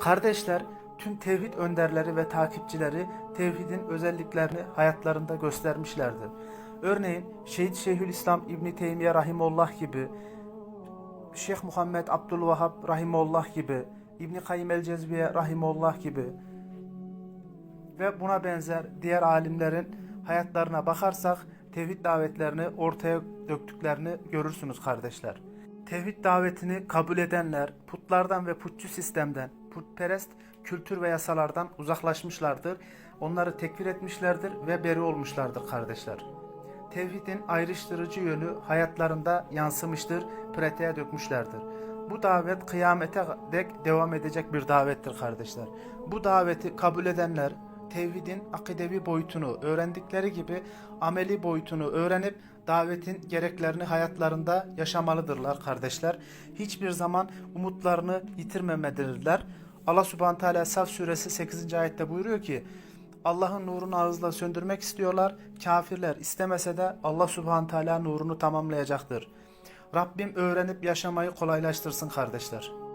Kardeşler, tüm tevhid önderleri ve takipçileri tevhidin özelliklerini hayatlarında göstermişlerdir. Örneğin Şehit Şeyhülislam İbn Teymiye Rahimullah gibi, Şeyh Muhammed Abdülvahhab Rahimullah gibi, İbn Kayyim el Cezviye Rahimullah gibi ve buna benzer diğer alimlerin hayatlarına bakarsak tevhid davetlerini ortaya döktüklerini görürsünüz kardeşler. Tevhid davetini kabul edenler putlardan ve putçu sistemden, putperest kültür ve yasalardan uzaklaşmışlardır. Onları tekfir etmişlerdir ve beri olmuşlardır kardeşler. Tevhidin ayrıştırıcı yönü hayatlarında yansımıştır, pratiğe dökmüşlerdir. Bu davet kıyamete dek devam edecek bir davettir kardeşler. Bu daveti kabul edenler tevhidin akidevi boyutunu öğrendikleri gibi ameli boyutunu öğrenip davetin gereklerini hayatlarında yaşamalıdırlar kardeşler. Hiçbir zaman umutlarını yitirmemelidirler. Allah Subhanahu Teala Saf suresi 8. ayette buyuruyor ki Allah'ın nurunu ağızla söndürmek istiyorlar. Kafirler istemese de Allah Subhanahu Teala nurunu tamamlayacaktır. Rabbim öğrenip yaşamayı kolaylaştırsın kardeşler.